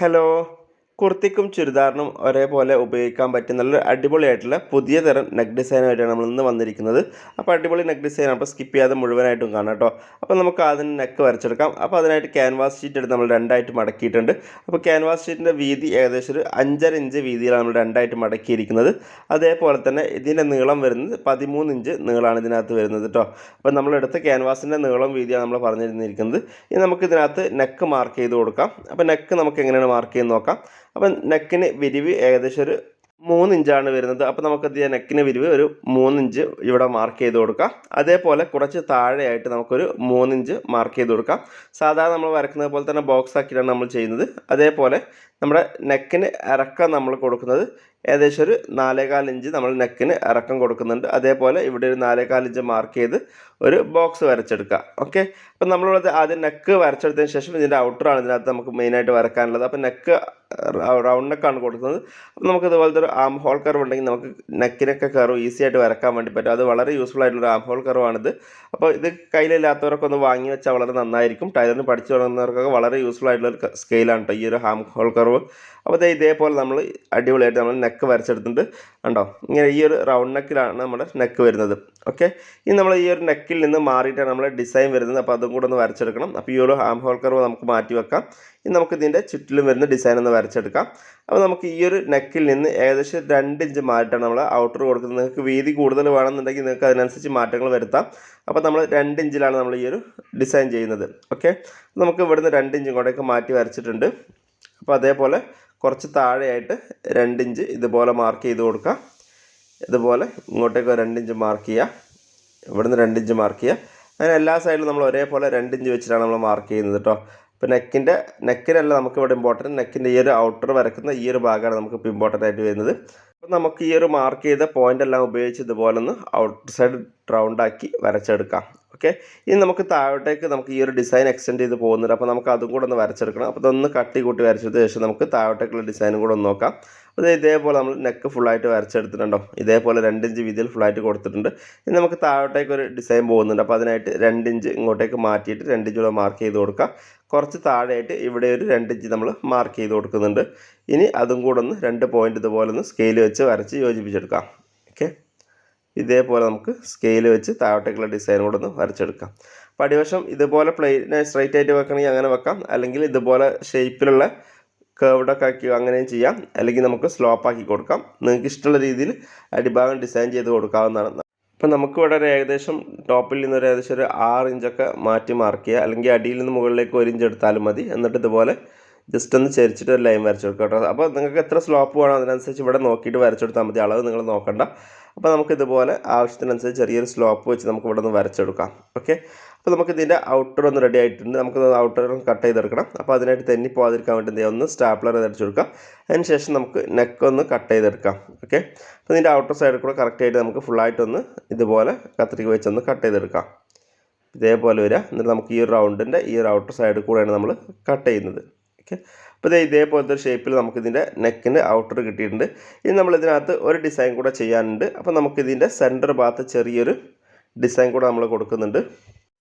Hello. കുർത്തിക്കും ചുരിദാറിനും ഒരേപോലെ ഉപയോഗിക്കാൻ പറ്റിയ നല്ലൊരു അടിപൊളിയായിട്ടുള്ള പുതിയ തരം നെക്ക് ഡിസൈനായിട്ടാണ് നമ്മൾ ഇന്ന് വന്നിരിക്കുന്നത്. അപ്പോൾ അടിപൊളി നെക്ക് ഡിസൈൻ അപ്പോൾ സ്കിപ്പ് ചെയ്യാതെ മുഴുവനായിട്ടും കാണാം കേട്ടോ. അപ്പോൾ നമുക്ക് അതിന് നെക്ക് വരച്ചെടുക്കാം. അപ്പോൾ അതിനായിട്ട് ക്യാൻവാസ് ഷീറ്റ് എടുത്ത് നമ്മൾ രണ്ടായിട്ട് മടക്കിയിട്ടുണ്ട്. അപ്പോൾ ക്യാൻവാസ് ഷീറ്റിന്റെ വീതി ഏകദേശം ഒരു അഞ്ചര ഇഞ്ച് വീതിയിലാണ് നമ്മൾ രണ്ടായിട്ട് മടക്കിയിരിക്കുന്നത്. അതേപോലെ തന്നെ ഇതിന്റെ നീളം വരുന്നത് പതിമൂന്ന് ഇഞ്ച് നീളമാണ് ഇതിനകത്ത് വരുന്നത് കേട്ടോ. അപ്പോൾ നമ്മളെടുത്ത ക്യാൻവാസിന്റെ നീളം വീതിയാണ് നമ്മൾ പറഞ്ഞിരുന്നിരിക്കുന്നത്. ഇനി നമുക്ക് ഇതിനകത്ത് നെക്ക് മാർക്ക് ചെയ്ത് കൊടുക്കാം. അപ്പോൾ നെക്ക് നമുക്ക് എങ്ങനെയാണ് മാർക്ക് ചെയ്ത് നോക്കാം. അപ്പം നെക്കിന് വിരിവ് ഏകദേശം ഒരു മൂന്ന് ഇഞ്ചാണ് വരുന്നത്. അപ്പോൾ നമുക്ക് എന്ത് ചെയ്യാം നെക്കിന് വിരിവ് ഒരു മൂന്നിഞ്ച് ഇവിടെ മാർക്ക് ചെയ്ത് കൊടുക്കാം. അതേപോലെ കുറച്ച് താഴെയായിട്ട് നമുക്കൊരു മൂന്നിഞ്ച് മാർക്ക് ചെയ്ത് കൊടുക്കാം. സാധാരണ നമ്മൾ വരക്കുന്നത് പോലെ തന്നെ ബോക്സ് ആക്കിയിട്ടാണ് നമ്മൾ ചെയ്യുന്നത്. അതേപോലെ നമ്മുടെ നെക്കിന് ഇറക്കം നമ്മൾ കൊടുക്കുന്നത് ഏകദേശം ഒരു നാലേകാൽ ഇഞ്ച് നമ്മൾ നെക്കിന് ഇറക്കം കൊടുക്കുന്നുണ്ട്. അതേപോലെ ഇവിടെ ഒരു നാലേകാൽ ഇഞ്ച് മാർക്ക് ചെയ്ത് ഒരു ബോക്സ് വരച്ചെടുക്കുക. ഓക്കെ അപ്പം നമ്മളിവിടെ ആദ്യം നെക്ക് വരച്ചെടുത്തതിന് ശേഷം ഇതിന്റെ ഔട്ടറാണ് ഇതിനകത്ത് നമുക്ക് മെയിനായിട്ട് വരക്കാനുള്ളത് അപ്പം നെക്ക് റൗണ്ട് നെക്കാണ് കൊടുക്കുന്നത്. അപ്പം നമുക്ക് ഇതുപോലത്തെ ഒരു ആം ഹോൾ കർവ് ഉണ്ടെങ്കിൽ നമുക്ക് നെക്കിനൊക്കെ കർവ് ഈസി ആയിട്ട് വരക്കാൻ വേണ്ടി പറ്റും. അത് വളരെ യൂസ്ഫുൾ ആയിട്ടുള്ള ആം ഹോൾ കർവാണിത് അപ്പോൾ ഇത് കയ്യിലില്ലാത്തവരൊക്കെ ഒന്ന് വാങ്ങി വെച്ചാൽ വളരെ നന്നായിരിക്കും. ടൈലറിന് പഠിച്ചു തുടങ്ങുന്നവർക്കൊക്കെ വളരെ യൂസ്ഫുൾ ആയിട്ടുള്ള ഒരു സ്കെയിലാണ് കേട്ടോ ഈ ഒരു ആം ഹോൾ കർവ് അപ്പോൾ ദേ ഇതേപോലെ നമ്മൾ അടിപൊളിയായിട്ട് നമ്മൾ നെക്ക് വരച്ചെടുത്തിട്ടുണ്ട്. കണ്ടോ? ഇങ്ങനെ ഈ ഒരു റൗണ്ട് നെക്കിലാണ് നമ്മുടെ നെക്ക് വരുന്നത്. ഓക്കെ ഇനി നമ്മൾ ഈ ഒരു നെക്കിൽ നിന്ന് മാറിയിട്ടാണ് നമ്മൾ ഡിസൈൻ വരുന്നത്. അപ്പോൾ അതും കൂടെ ഒന്ന് വരച്ചെടുക്കണം. അപ്പോൾ ഈ ഒരു ഹാം ഹോൾ കർവ് നമുക്ക് മാറ്റി വെക്കാം. ഇനി നമുക്ക് ഇതിന്റെ ചുറ്റിലും വരുന്ന ഡിസൈൻ ഒന്ന് വരച്ചെടുക്കാം. അപ്പോൾ നമുക്ക് ഈ ഒരു നെക്കിൽ നിന്ന് ഏകദേശം രണ്ട് ഇഞ്ച് മാറ്റാണ് നമ്മൾ ഔട്ടർ കൊടുക്കുന്നത്. നിങ്ങൾക്ക് വീതി കൂടുതൽ വേണമെന്നുണ്ടെങ്കിൽ നിങ്ങൾക്ക് അതിനനുസരിച്ച് മാറ്റങ്ങൾ വരുത്താം. അപ്പോൾ നമ്മൾ രണ്ട് ഇഞ്ചിലാണ് നമ്മൾ ഈ ഒരു ഡിസൈൻ ചെയ്യുന്നത്. ഓക്കെ നമുക്ക് ഇവിടുന്ന് രണ്ട് ഇഞ്ചും കൂടെയൊക്കെ മാറ്റി വരച്ചിട്ടുണ്ട്. അപ്പോൾ അതേപോലെ കുറച്ച് താഴെയായിട്ട് രണ്ടിഞ്ച് ഇതുപോലെ മാർക്ക് ചെയ്ത് കൊടുക്കുക. ഇതുപോലെ ഇങ്ങോട്ടേക്ക് രണ്ടിഞ്ച് മാർക്ക് ചെയ്യുക. ഇവിടുന്ന് രണ്ടിഞ്ച് മാർക്ക് ചെയ്യുക. അങ്ങനെ എല്ലാ സൈഡിലും നമ്മൾ ഒരേപോലെ രണ്ടിഞ്ച് വെച്ചിട്ടാണ് നമ്മൾ മാർക്ക് ചെയ്യുന്നത് കേട്ടോ ഇപ്പോൾ നെക്കിന്റെ നെക്കിനല്ല നമുക്കിവിടെ ഇമ്പോർട്ടന്റ് നെക്കിന്റെ ഈ ഒരു ഔട്ടർ വരക്കുന്ന ഈ ഒരു ഭാഗമാണ് നമുക്കിപ്പോൾ ഇമ്പോർട്ടന്റ് ആയിട്ട് വരുന്നത്. അപ്പോൾ നമുക്ക് ഈ ഒരു മാർക്ക് ചെയ്ത പോയിന്റ് എല്ലാം ഉപയോഗിച്ച് ഇതുപോലെ ഒന്ന് ഔട്ട് സൈഡ് റൗണ്ട് ആക്കി വരച്ചെടുക്കാം. ഓക്കെ ഇനി നമുക്ക് താഴോട്ടേക്ക് നമുക്ക് ഈ ഒരു ഡിസൈൻ എക്സ്റ്റെൻഡ് ചെയ്ത് പോകുന്നുണ്ട്. അപ്പോൾ നമുക്ക് അതും കൂടെ ഒന്ന് വരച്ചെടുക്കണം. അപ്പോൾ ഇതൊന്ന് കട്ടി കൂട്ടി വരച്ചതിന് ശേഷം നമുക്ക് താഴോട്ടേക്കുള്ള ഡിസൈനും കൂടെ ഒന്ന് നോക്കാം. അത് ഇതേപോലെ നമ്മൾ നെക്ക് ഫുള്ളായിട്ട് വരച്ചെടുത്തിട്ടുണ്ടോ? ഇതേപോലെ രണ്ട് ഇഞ്ച് വീതിയിൽ ഫുള്ളായിട്ട് കൊടുത്തിട്ടുണ്ട്. ഇനി നമുക്ക് താഴോട്ടേക്ക് ഒരു ഡിസൈൻ പോകുന്നുണ്ട്. അപ്പോൾ അതിനായിട്ട് രണ്ട് ഇഞ്ച് ഇങ്ങോട്ടേക്ക് മാറ്റിയിട്ട് രണ്ട് ഇഞ്ച് കൂടെ മാർക്ക് ചെയ്ത് കൊടുക്കാം. കുറച്ച് താഴെയായിട്ട് ഇവിടെ ഒരു രണ്ട് ഇഞ്ച് നമ്മൾ മാർക്ക് ചെയ്ത് കൊടുക്കുന്നുണ്ട്. ഇനി അതും കൂടെ ഒന്ന് രണ്ട് പോയിന്റ് ഇതുപോലെ ഒന്ന് സ്കെയിൽ വെച്ച് വരച്ച് യോജിപ്പിച്ചെടുക്കാം. ഓക്കെ ഇതേപോലെ നമുക്ക് സ്കെയിൽ വെച്ച് താഴോട്ടേക്കുള്ള ഡിസൈൻ കൂടെ ഒന്ന് വരച്ചെടുക്കാം. അപ്പോൾ അടിവശം ഇതുപോലെ പ്ലെയിനെ സ്ട്രൈറ്റ് ആയിട്ട് വെക്കണമെങ്കിൽ അങ്ങനെ വെക്കാം. അല്ലെങ്കിൽ ഇതുപോലെ ഷേപ്പിലുള്ള കേർവ്ഡൊക്കെ ആക്കി അങ്ങനെയും ചെയ്യാം. അല്ലെങ്കിൽ നമുക്ക് സ്ലോപ്പ് ആക്കി കൊടുക്കാം. നിങ്ങൾക്ക് ഇഷ്ടമുള്ള രീതിയിൽ അടിഭാഗം ഡിസൈൻ ചെയ്ത് കൊടുക്കാവുന്നതാണ്. അപ്പം നമുക്കിവിടെ ഒരു ഏകദേശം ടോപ്പിൽ നിന്ന് ഒരു ഏകദേശം ഒരു ആറ് ഇഞ്ചൊക്കെ മാറ്റി മാർക്ക് ചെയ്യുക. അല്ലെങ്കിൽ അടിയിൽ നിന്ന് മുകളിലേക്ക് ഒരു ഇഞ്ച് എടുത്താലും മതി. എന്നിട്ട് ഇതുപോലെ ജസ്റ്റ് ഒന്ന് ചരിച്ചിട്ട് ഒരു ലൈൻ വരച്ചു കൊടുക്കുക കേട്ടോ. അപ്പോൾ നിങ്ങൾക്ക് എത്ര സ്ലോപ്പ് വേണം അതിനനുസരിച്ച് ഇവിടെ നോക്കിയിട്ട് വരച്ചെടുത്താൽ മതി. അളവ് നിങ്ങൾ നോക്കണ്ട. അപ്പോൾ നമുക്ക് ഇതുപോലെ ആവശ്യത്തിനനുസരിച്ച് ചെറിയൊരു സ്ലോപ്പ് വെച്ച് നമുക്ക് ഇവിടെ നിന്ന് വരച്ചെടുക്കാം ഓക്കെ അപ്പോൾ നമുക്ക് ഇതിന്റെ ഔട്ടർ ഒന്ന് റെഡി ആയിട്ടുണ്ട്. നമുക്ക് ഔട്ടർ കട്ട് ചെയ്തെടുക്കണം. അപ്പോൾ അതിനായിട്ട് തെന്നി പോകാതിരിക്കാൻ വേണ്ടി ഒന്ന് സ്റ്റാപ്ലർ അടിച്ചു കൊടുക്കാം. അതിന് ശേഷം നമുക്ക് നെക്ക് ഒന്ന് കട്ട് ചെയ്തെടുക്കാം. ഓക്കെ അപ്പോൾ ഇതിന്റെ ഔട്ടർ സൈഡിൽ കൂടെ കറക്റ്റായിട്ട് നമുക്ക് ഫുള്ളായിട്ടൊന്ന് ഇതുപോലെ കത്രിക വെച്ചൊന്ന് കട്ട് ചെയ്തെടുക്കാം. ഇതേപോലെ വരിക എന്നിട്ട് നമുക്ക് ഈ റൗണ്ടിന്റെ ഈ ഔട്ടർ സൈഡിൽ കൂടെയാണ് നമ്മൾ കട്ട് ചെയ്യുന്നത്. ഓക്കെ അപ്പോൾ ഇതേ ഇതേപോലത്തെ ഒരു ഷേപ്പിൽ നമുക്കിതിന്റെ നെക്കിന്റെ ഔട്ടർ കിട്ടിയിട്ടുണ്ട്. ഇനി നമ്മൾ ഇതിനകത്ത് ഒരു ഡിസൈൻ കൂടെ ചെയ്യാനുണ്ട്. അപ്പോൾ നമുക്കിതിന്റെ സെന്റർ ഭാഗത്ത് ചെറിയൊരു ഡിസൈൻ കൂടെ നമ്മൾ കൊടുക്കുന്നുണ്ട്.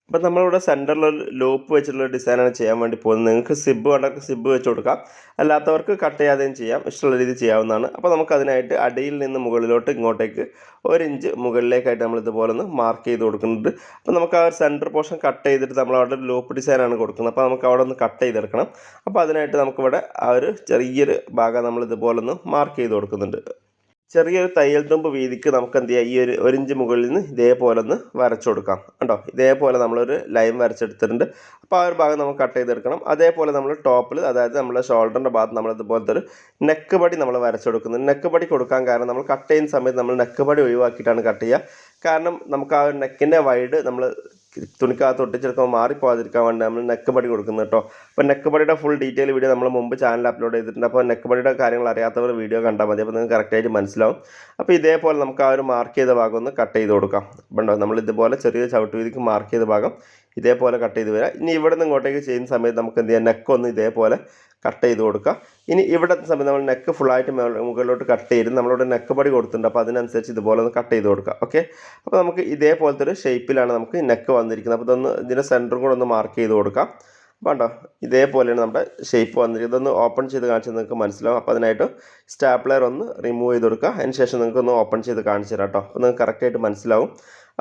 അപ്പോൾ നമ്മളിവിടെ സെന്ററിൽ ലോപ്പ് വെച്ചിട്ടുള്ള ഡിസൈനാണ് ചെയ്യാൻ വേണ്ടി പോകുന്നത്. നിങ്ങൾക്ക് സിബ് വേണ്ടവർക്ക് സിബ് വെച്ച് കൊടുക്കാം. അല്ലാത്തവർക്ക് കട്ട് ചെയ്യാതെയും ചെയ്യാം. ഇഷ്ടമുള്ള രീതി ചെയ്യാവുന്നതാണ്. അപ്പോൾ നമുക്ക് അതിനായിട്ട് അടിയിൽ നിന്ന് മുകളിലോട്ട് ഇങ്ങോട്ടേക്ക് ഒരു ഇഞ്ച് മുകളിലേക്കായിട്ട് നമ്മൾ ഇതുപോലെ ഒന്ന് മാർക്ക് ചെയ്ത് കൊടുക്കുന്നുണ്ട്. അപ്പോൾ നമുക്ക് ആ ഒരു സെന്റർ പോർഷൻ കട്ട് ചെയ്തിട്ട് നമ്മൾ അവിടെ ലോപ്പ് ഡിസൈനാണ് കൊടുക്കുന്നത്. അപ്പോൾ നമുക്ക് അവിടെ ഒന്ന് കട്ട് ചെയ്തെടുക്കണം. അപ്പോൾ അതിനായിട്ട് നമുക്കിവിടെ ആ ഒരു ചെറിയൊരു ഭാഗം നമ്മൾ ഇതുപോലെ ഒന്ന് മാർക്ക് ചെയ്ത് കൊടുക്കുന്നുണ്ട്. ചെറിയൊരു തയ്യൽ തുമ്പ് വീതിക്ക് നമുക്ക് എന്ത് ചെയ്യാം ഈ ഒരു ഒരു ഇഞ്ച് മുകളിൽ നിന്ന് ഇതേപോലെ ഒന്ന് വരച്ചു കൊടുക്കാം കണ്ടോ? ഇതേപോലെ നമ്മളൊരു ലൈൻ വരച്ചെടുത്തിട്ടുണ്ട്. അപ്പോൾ ആ ഒരു ഭാഗം നമുക്ക് കട്ട് ചെയ്തെടുക്കണം. അതേപോലെ നമ്മൾ ടോപ്പിൽ അതായത് നമ്മുടെ ഷോൾഡറിന്റെ ഭാഗത്ത് നമ്മൾ ഇതുപോലത്തെ ഒരു നെക്ക് പടി നമ്മൾ വരച്ചു കൊടുക്കുന്നത് നെക്ക് പടി കൊടുക്കാൻ കാരണം നമ്മൾ കട്ട് ചെയ്യുന്ന സമയത്ത് നമ്മൾ നെക്ക് പടി ഒഴിവാക്കിയിട്ടാണ് കട്ട് ചെയ്യുക. കാരണം നമുക്ക് ആ നെക്കിന്റെ വൈഡ് നമ്മൾ തുണിക്കകത്ത് ഒട്ടിച്ചെടുക്കുമ്പോൾ മാറിപ്പോകാതിരിക്കാൻ വേണ്ടി നമ്മൾ നെക്ക് പടി കൊടുക്കുന്നത് കേട്ടോ. അപ്പോൾ നെക്ക് പടിയുടെ ഫുൾ ഡീറ്റെയിൽ വീഡിയോ നമ്മൾ മുമ്പ് ചാനൽ അപ്ലോഡ് ചെയ്തിട്ടുണ്ട്. അപ്പോൾ നെക്ക് പടിയുടെ കാര്യങ്ങൾ അറിയാത്തവർ വീഡിയോ കണ്ടാൽ മതി. അപ്പോൾ നിങ്ങൾക്ക് കറക്റ്റായിട്ട് മനസ്സിലാവും. അപ്പോൾ ഇതേപോലെ നമുക്ക് ആ ഒരു മാർക്ക് ചെയ്ത ഭാഗം ഒന്ന് കട്ട് ചെയ്ത് കൊടുക്കാം. ഉണ്ടോ നമ്മൾ ഇതുപോലെ ചെറിയ ചവിട്ട് വീതിക്ക് മാർക്ക് ചെയ്ത ഭാഗം ഇതേപോലെ കട്ട് ചെയ്ത് വരാം. ഇനി ഇവിടെ നിന്ന് ഇങ്ങോട്ടേക്ക് ചെയ്യുന്ന സമയത്ത് നമുക്ക് എന്ത് ചെയ്യാം? നെക്ക് ഒന്ന് ഇതേപോലെ കട്ട് ചെയ്ത് കൊടുക്കുക ഇനി ഇവിടെ സമയത്ത് നമ്മൾ നെക്ക് ഫുള്ളായിട്ട് മുകളിലോട്ട് കട്ട് ചെയ്ത് നമ്മളിവിടെ നെക്ക് പടി കൊടുത്തിട്ടുണ്ട്. അപ്പോൾ അതിനനുസരിച്ച് ഇതുപോലെ ഒന്ന് കട്ട് ചെയ്ത് കൊടുക്കുക ഓക്കെ അപ്പോൾ നമുക്ക് ഇതേപോലത്തെ ഒരു ഷേപ്പിലാണ് നമുക്ക് നെക്ക് വന്നിരിക്കുന്നത്. അപ്പോൾ ഇതൊന്ന് ഇതിന്റെ സെന്ററും കൂടെ ഒന്ന് മാർക്ക് ചെയ്ത് കൊടുക്കാം. കണ്ടോ? ഇതേപോലെയാണ് നമ്മുടെ ഷേപ്പ് വന്നിരിക്കുന്നത്. ഇതൊന്ന് ഓപ്പൺ ചെയ്ത് കാണിച്ചാൽ നിങ്ങൾക്ക് മനസ്സിലാവും. അപ്പോൾ അതിനായിട്ട് സ്റ്റാപ്ലർ ഒന്ന് റിമൂവ് ചെയ്ത് കൊടുക്കുക. അതിന് ശേഷം നിങ്ങൾക്ക് ഒന്ന് ഓപ്പൺ ചെയ്ത് കാണിച്ചു തരാം കേട്ടോ. അപ്പോൾ നിങ്ങൾക്ക് കറക്റ്റായിട്ട് മനസ്സിലാവും.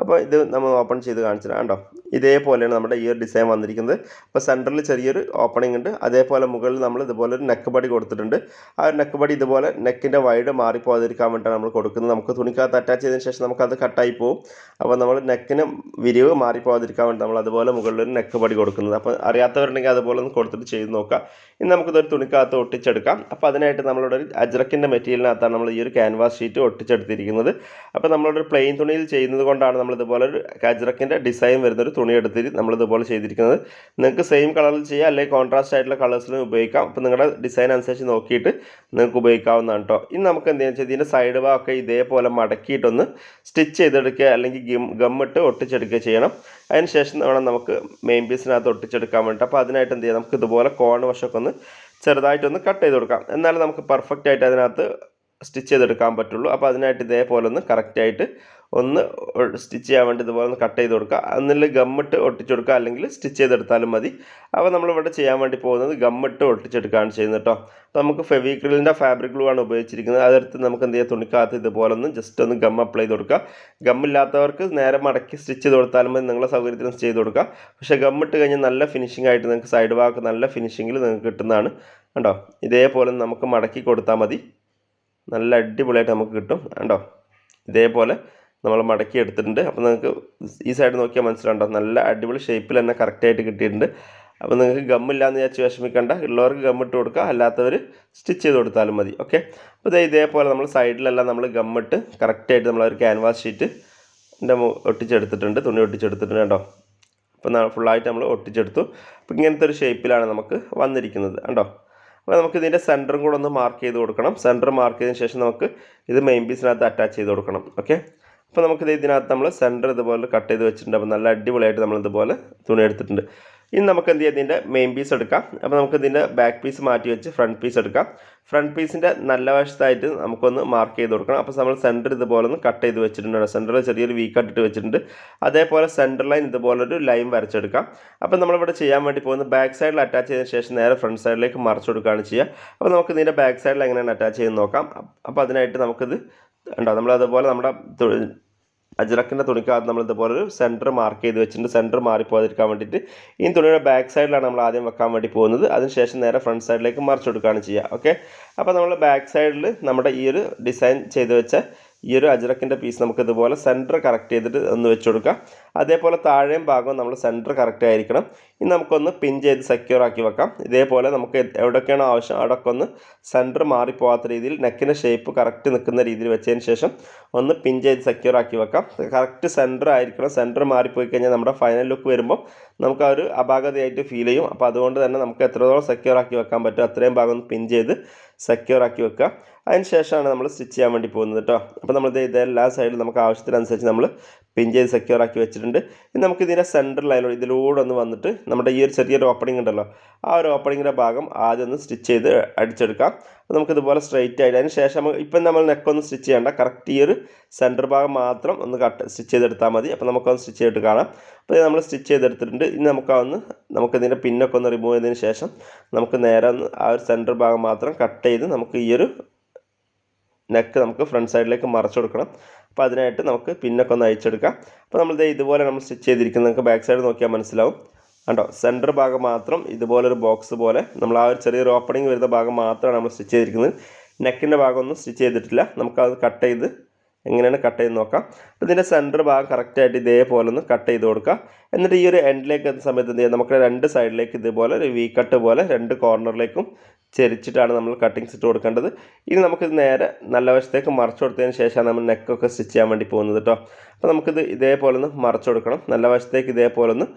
അപ്പോൾ ഇത് നമ്മൾ ഓപ്പൺ ചെയ്ത് കാണിച്ചു കണ്ടോ ഇതേപോലെയാണ് നമ്മുടെ ഈ ഒരു ഡിസൈൻ വന്നിരിക്കുന്നത്. അപ്പോൾ സെന്ററിൽ ചെറിയൊരു ഓപ്പണിംഗ് ഉണ്ട്. അതേപോലെ മുകളിൽ നമ്മൾ ഇതുപോലെ ഒരു നെക്ക് ബടി കൊടുത്തിട്ടുണ്ട്. ആ ഒരു നെക്ക് ബടി ഇതുപോലെ നെക്കിന്റെ വൈഡ് മാറിപ്പോകാതിരിക്കാൻ വേണ്ടിയിട്ടാണ് നമ്മൾ കൊടുക്കുന്നത്. നമുക്ക് തുണിക്കകത്ത് അറ്റാച്ച് ചെയ്തതിന് ശേഷം നമുക്കത് കട്ടായി പോകും അപ്പോൾ നമ്മൾ നെക്കിന് വിരിവ് മാറിപ്പോകാതിരിക്കാൻ വേണ്ടി നമ്മൾ അതുപോലെ മുകളിൽ ഒരു നെക്ക് ബടി കൊടുക്കുന്നത്. അപ്പോൾ അറിയാത്തവരുണ്ടെങ്കിൽ അതുപോലെ ഒന്ന് കൊടുത്തിട്ട് ചെയ്ത് നോക്കാം. ഇനി നമുക്കിതൊരു തുണിക്കകത്ത് ഒട്ടിച്ചെടുക്കാം. അപ്പോൾ അതിനായിട്ട് നമ്മളുടെ അജ്രക്കിന്റെ മെറ്റീരിയലിനകത്താണ് നമ്മൾ ഈ ഒരു ക്യാൻവാസ് ഷീറ്റ് ഒട്ടിച്ചെടുത്തിരിക്കുന്നത്. അപ്പോൾ നമ്മളൊരു പ്ലെയിൻ തുണിയിൽ ചെയ്യുന്നത് കൊണ്ടാണ് നമ്മൾ ഇതുപോലെ ഒരു കാജറക്കിന്റെ ഡിസൈൻ വരുന്നൊരു തുണി എടുത്തിട്ട് നമ്മളിതുപോലെ ചെയ്തിരിക്കുന്നത്. നിങ്ങൾക്ക് സെയിം കളറിൽ ചെയ്യാം അല്ലെങ്കിൽ കോൺട്രാസ്റ്റ് ആയിട്ടുള്ള കളേഴ്സിലും ഉപയോഗിക്കാം. അപ്പോൾ നിങ്ങളുടെ ഡിസൈൻ അനുസരിച്ച് നോക്കിയിട്ട് നിങ്ങൾക്ക് ഉപയോഗിക്കാവുന്നതാണ് കേട്ടോ ഇനി നമുക്ക് എന്താണെന്ന് വെച്ചാൽ ഇതിന്റെ സൈഡ് ഭാഗമൊക്കെ ഇതേപോലെ മടക്കിയിട്ടൊന്ന് സ്റ്റിച്ച് ചെയ്തെടുക്കുക അല്ലെങ്കിൽ ഗം ഗമ്മിട്ട് ഒട്ടിച്ചെടുക്കുക ചെയ്യണം. അതിന് ശേഷം വേണം നമുക്ക് മെയിൻ പീസിനകത്ത് ഒട്ടിച്ചെടുക്കാൻ വേണ്ടിയിട്ട് അപ്പോൾ അതിനായിട്ട് എന്ത് ചെയ്യാം നമുക്ക് ഇതുപോലെ കോൺ വശമൊക്കെ ഒന്ന് ചെറുതായിട്ടൊന്ന് കട്ട് ചെയ്ത് കൊടുക്കാം. എന്നാലും നമുക്ക് പെർഫെക്റ്റ് ആയിട്ട് അതിനകത്ത് സ്റ്റിച്ച് ചെയ്തെടുക്കാൻ പറ്റുള്ളൂ. അപ്പോൾ അതിനായിട്ട് ഇതേപോലെ ഒന്ന് കറക്റ്റായിട്ട് ഒന്ന് സ്റ്റിച്ച് ചെയ്യാൻ വേണ്ടി ഇതുപോലെ ഒന്ന് കട്ട് ചെയ്ത് കൊടുക്കുക. എന്നിൽ ഗമ്മിട്ട് ഒട്ടിച്ച് കൊടുക്കുക. അല്ലെങ്കിൽ സ്റ്റിച്ച് ചെയ്തെടുത്താലും മതി. അപ്പോൾ നമ്മളിവിടെ ചെയ്യാൻ വേണ്ടി പോകുന്നത് ഗമ്മിട്ട് ഒട്ടിച്ചെടുക്കുകയാണ് ചെയ്യുന്നത് കേട്ടോ അപ്പോൾ നമുക്ക് ഫെവിക്രിലിന്റെ ഫാബ്രിക് ഗ്ലൂ ആണ് ഉപയോഗിച്ചിരിക്കുന്നത്. അതെടുത്ത് നമുക്ക് എന്ത് ചെയ്യാം? തുണിക്കകത്ത് ഇതുപോലെ ഒന്ന് ജസ്റ്റ് ഒന്ന് ഗം അപ്ലൈ ചെയ്ത് കൊടുക്കുക. ഗമ്മില്ലാത്തവർക്ക് നേരെ മടക്കി സ്റ്റിച്ച് ചെയ്ത് കൊടുത്താലും മതി. നിങ്ങളെ സൗകര്യത്തിന് ചെയ്ത് കൊടുക്കുക. പക്ഷേ ഗമ്മിട്ട് കഴിഞ്ഞാൽ നല്ല ഫിനിഷിംഗ് ആയിട്ട് നിങ്ങൾക്ക് സൈഡ് ഭാഗത്ത് നല്ല ഫിനിഷിങ്ങിൽ നിങ്ങൾക്ക് കിട്ടുന്നതാണ്. കണ്ടോ? ഇതേപോലെ നമുക്ക് മടക്കി കൊടുത്താൽ മതി. നല്ല അടിപൊളിയായിട്ട് നമുക്ക് കിട്ടും. കണ്ടോ? ഇതേപോലെ നമ്മൾ മടക്കി എടുത്തിട്ടുണ്ട്. അപ്പോൾ നിങ്ങൾക്ക് ഈ സൈഡ് നോക്കിയാൽ മനസ്സിലുണ്ടോ നല്ല അടിപൊളി ഷേപ്പിൽ തന്നെ കറക്റ്റായിട്ട് കിട്ടിയിട്ടുണ്ട്. അപ്പോൾ നിങ്ങൾക്ക് ഗമ്മില്ലാന്ന് വിചാരിച്ച് വിഷമിക്കേണ്ട. ഉള്ളവർക്ക് ഗമ്മിട്ട് കൊടുക്കുക. അല്ലാത്തവർ സ്റ്റിച്ച് ചെയ്ത് കൊടുത്താലും മതി. ഓക്കെ അപ്പോൾ ഇതേ ഇതേപോലെ നമ്മൾ സൈഡിലെല്ലാം നമ്മൾ ഗമ്മിട്ട് കറക്റ്റായിട്ട് നമ്മൾ ഒരു ക്യാൻവാസ് ഷീറ്റ് എന്റെ ഒട്ടിച്ചെടുത്തിട്ടുണ്ട്. തുണി ഒട്ടിച്ചെടുത്തിട്ടുണ്ട് കേട്ടോ അപ്പോൾ ഫുള്ളായിട്ട് നമ്മൾ ഒട്ടിച്ചെടുത്തു. അപ്പോൾ ഇങ്ങനത്തെ ഒരു ഷേപ്പിലാണ് നമുക്ക് വന്നിരിക്കുന്നത്. കണ്ടോ? അപ്പോൾ നമുക്ക് ഇതിന്റെ സെന്ററും കൂടെ ഒന്ന് മാർക്ക് ചെയ്ത് കൊടുക്കണം. സെന്റർ മാർക്ക് ചെയ്തതിന് ശേഷം നമുക്ക് ഇത് മെയിൻ പീസിനകത്ത് അറ്റാച്ച് ചെയ്ത് കൊടുക്കണം. ഓക്കെ അപ്പോൾ നമുക്കിത് ഇതിനകത്ത് നമ്മൾ സെന്റർ ഇതുപോലെ കട്ട് ചെയ്ത് വെച്ചിട്ടുണ്ട്. അപ്പോൾ നല്ല അടിപൊളിയായിട്ട് നമ്മൾ ഇതുപോലെ തുണി എടുത്തിട്ടുണ്ട്. ഇനി നമുക്ക് എന്ത് ചെയ്യാം? ഇതിന്റെ മെയിൻ പീസ് എടുക്കാം. അപ്പോൾ നമുക്ക് ഇതിന്റെ ബാക്ക് പീസ് മാറ്റി വെച്ച് ഫ്രണ്ട് പീസ് എടുക്കാം. ഫ്രണ്ട് പീസിന്റെ നല്ല വശത്തായിട്ട് നമുക്കൊന്ന് മാർക്ക് ചെയ്ത് കൊടുക്കണം. അപ്പോൾ നമ്മൾ സെന്റർ ഇതുപോലെ ഒന്ന് കട്ട് ചെയ്ത് വെച്ചിട്ടുണ്ട് സെന്ററിൽ ചെറിയൊരു വീ കട്ടിട്ട് വെച്ചിട്ടുണ്ട്. അതേപോലെ സെന്റർ ലൈൻ ഇതുപോലെ ഒരു ലൈൻ വരച്ചെടുക്കാം. അപ്പോൾ നമ്മളിവിടെ ചെയ്യാൻ വേണ്ടി പോകുന്നത് ബാക്ക് സൈഡിൽ അറ്റാച്ച് ചെയ്തതിന് ശേഷം നേരെ ഫ്രണ്ട് സൈഡിലേക്ക് മറിച്ച് കൊടുക്കുകയാണ് ചെയ്യുക. അപ്പോൾ നമുക്ക് ഇതിന്റെ ബാക്ക് സൈഡിൽ എങ്ങനെയാണ് അറ്റാച്ച് ചെയ്ത് നോക്കാം. അപ്പോൾ അതിനായിട്ട് നമുക്കിത് ഉണ്ടോ നമ്മൾ അതുപോലെ നമ്മുടെ അജ്രക്കിന്റെ തുണിക്കകത്ത് നമ്മൾ ഇതുപോലെ ഒരു സെന്റർ മാർക്ക് ചെയ്ത് വെച്ചിട്ടുണ്ട്. സെന്റർ മാറിപ്പോകാതിരിക്കാൻ വേണ്ടിയിട്ട് ഈ തുണിയുടെ ബാക്ക് സൈഡിലാണ് നമ്മൾ ആദ്യം വെക്കാൻ വേണ്ടി പോകുന്നത്. അതിനുശേഷം നേരെ ഫ്രണ്ട് സൈഡിലേക്ക് മറിച്ച് കൊടുക്കുകയാണ് ചെയ്യുക. ഓക്കെ അപ്പോൾ നമ്മൾ ബാക്ക് സൈഡിൽ നമ്മുടെ ഈ ഒരു ഡിസൈൻ ചെയ്ത് വെച്ച ഈ ഒരു അജ്രക്കിന്റെ പീസ് നമുക്ക് ഇതുപോലെ സെന്റർ കറക്റ്റ് ചെയ്തിട്ട് ഒന്ന് വെച്ച് അതേപോലെ താഴെയും ഭാഗവും നമ്മൾ സെന്റർ കറക്റ്റ് ആയിരിക്കണം. ഇനി നമുക്കൊന്ന് പിൻ ചെയ്ത് സെക്യൂർ ആക്കി വെക്കാം. ഇതേപോലെ നമുക്ക് എവിടെയൊക്കെയാണോ ആവശ്യം അവിടെയൊക്കെ ഒന്ന് സെന്റർ മാറിപ്പോകാത്ത രീതിയിൽ നെക്കിന്റെ ഷേപ്പ് കറക്റ്റ് നിൽക്കുന്ന രീതിയിൽ വെച്ചതിന് ശേഷം ഒന്ന് പിൻ ചെയ്ത് സെക്യൂർ ആക്കി വെക്കാം. കറക്റ്റ് സെന്റർ ആയിരിക്കണം. സെന്റർ മാറിപ്പോയി കഴിഞ്ഞാൽ നമ്മുടെ ഫൈനൽ ലുക്ക് വരുമ്പോൾ നമുക്ക് ആ ഒരു അപാകതയായിട്ട് ഫീൽ ചെയ്യും. അപ്പോൾ അതുകൊണ്ട് തന്നെ നമുക്ക് എത്രത്തോളം സെക്യൂർ ആക്കി വെക്കാൻ പറ്റും അത്രയും ഭാഗം ഒന്ന് പിൻ ചെയ്ത് സെക്യൂർ ആക്കി വെക്കുക. അതിന് ശേഷമാണ് നമ്മൾ സ്റ്റിച്ച് ചെയ്യാൻ വേണ്ടി പോകുന്നത് കേട്ടോ അപ്പോൾ നമ്മൾ ഇത് എല്ലാ സൈഡിലും നമുക്ക് ആവശ്യത്തിനനുസരിച്ച് നമ്മൾ പിൻ ചെയ്ത് സെക്യൂർ ആക്കി വെച്ചിട്ടുണ്ട്. ഇനി നമുക്ക് ഇതിന്റെ സെന്റർ ലൈനിലൂടെ ഇതിലൂടെ ഒന്ന് വന്നിട്ട് നമ്മുടെ ഈ ഒരു ചെറിയൊരു ഓപ്പണിംഗ് ഉണ്ടല്ലോ ആ ഒരു ഓപ്പണിങ്ങിന്റെ ഭാഗം ആദ്യം ഒന്ന് സ്റ്റിച്ച് ചെയ്ത് അടിച്ചെടുക്കാം. നമുക്കിതുപോലെ സ്ട്രൈറ്റ് ആയിട്ട് അതിന് ശേഷം ഇപ്പം നമ്മൾ നെക്കൊന്ന് സ്റ്റിച്ച് ചെയ്യേണ്ട കറക്റ്റ് ഈ ഒരു സെന്റർ ഭാഗം മാത്രം ഒന്ന് കട്ട് സ്റ്റിച്ച് ചെയ്തെടുത്താൽ മതി. അപ്പോൾ നമുക്കൊന്ന് സ്റ്റിച്ച് ചെയ്തിട്ട് കാണാം. അപ്പോൾ ഇത് നമ്മൾ സ്റ്റിച്ച് ചെയ്തെടുത്തിട്ടുണ്ട്. ഇനി നമുക്കൊന്ന് നമുക്കിതിന്റെ പിന്നൊക്കെ ഒന്ന് റിമൂവ് ചെയ്തതിന് ശേഷം നമുക്ക് നേരെ ഒന്ന് ആ ഒരു സെന്റർ ഭാഗം മാത്രം കട്ട് ചെയ്ത് നമുക്ക് ഈ ഒരു നെക്ക് നമുക്ക് ഫ്രണ്ട് സൈഡിലേക്ക് മറച്ചു കൊടുക്കണം. അപ്പോൾ അതിനായിട്ട് നമുക്ക് പിന്നൊക്കെ ഒന്ന് അയച്ചെടുക്കാം അപ്പോൾ നമ്മളിത് ഇതുപോലെ നമ്മൾ സ്റ്റിച്ച് ചെയ്തിരിക്കുന്നത് നമുക്ക് ബാക്ക് സൈഡ് നോക്കിയാൽ മനസ്സിലാവും. കണ്ടോ? സെന്റർ ഭാഗം മാത്രം ഇതുപോലൊരു ബോക്സ് പോലെ നമ്മൾ ആ ഒരു ചെറിയൊരു ഓപ്പണിംഗ് വരുന്ന ഭാഗം മാത്രമാണ് നമ്മൾ സ്റ്റിച്ച് ചെയ്തിരിക്കുന്നത്. നെക്കിന്റെ ഭാഗമൊന്നും സ്റ്റിച്ച് ചെയ്തിട്ടില്ല. നമുക്കത് കട്ട് ചെയ്ത് എങ്ങനെയാണ് കട്ട് ചെയ്ത് നോക്കാം. അപ്പോൾ ഇതിന്റെ സെന്റർ ഭാഗം കറക്റ്റായിട്ട് ഇതേപോലെ ഒന്ന് കട്ട് ചെയ്ത് കൊടുക്കുക എന്നിട്ട് ഈ ഒരു എൻഡിലേക്ക് എത്തുന്ന സമയത്ത് എന്ത് നമുക്ക് രണ്ട് സൈഡിലേക്ക് ഇതുപോലെ ഒരു വി കട്ട് പോലെ രണ്ട് കോർണറിലേക്കും ചെരിച്ചിട്ടാണ് നമ്മൾ കട്ടിങ്സ് ഇട്ട് കൊടുക്കേണ്ടത്. ഇനി നമുക്കിത് നേരെ നല്ല വശത്തേക്ക് മറച്ചു കൊടുത്തതിന് ശേഷമാണ് നമ്മൾ നെക്കൊക്കെ സ്റ്റിച്ച് ചെയ്യാൻ വേണ്ടി പോകുന്നത് കേട്ടോ അപ്പോൾ നമുക്കിത് ഇതേപോലെ ഒന്ന് മറച്ചു കൊടുക്കണം. നല്ല വശത്തേക്ക് ഇതേപോലെ ഒന്ന്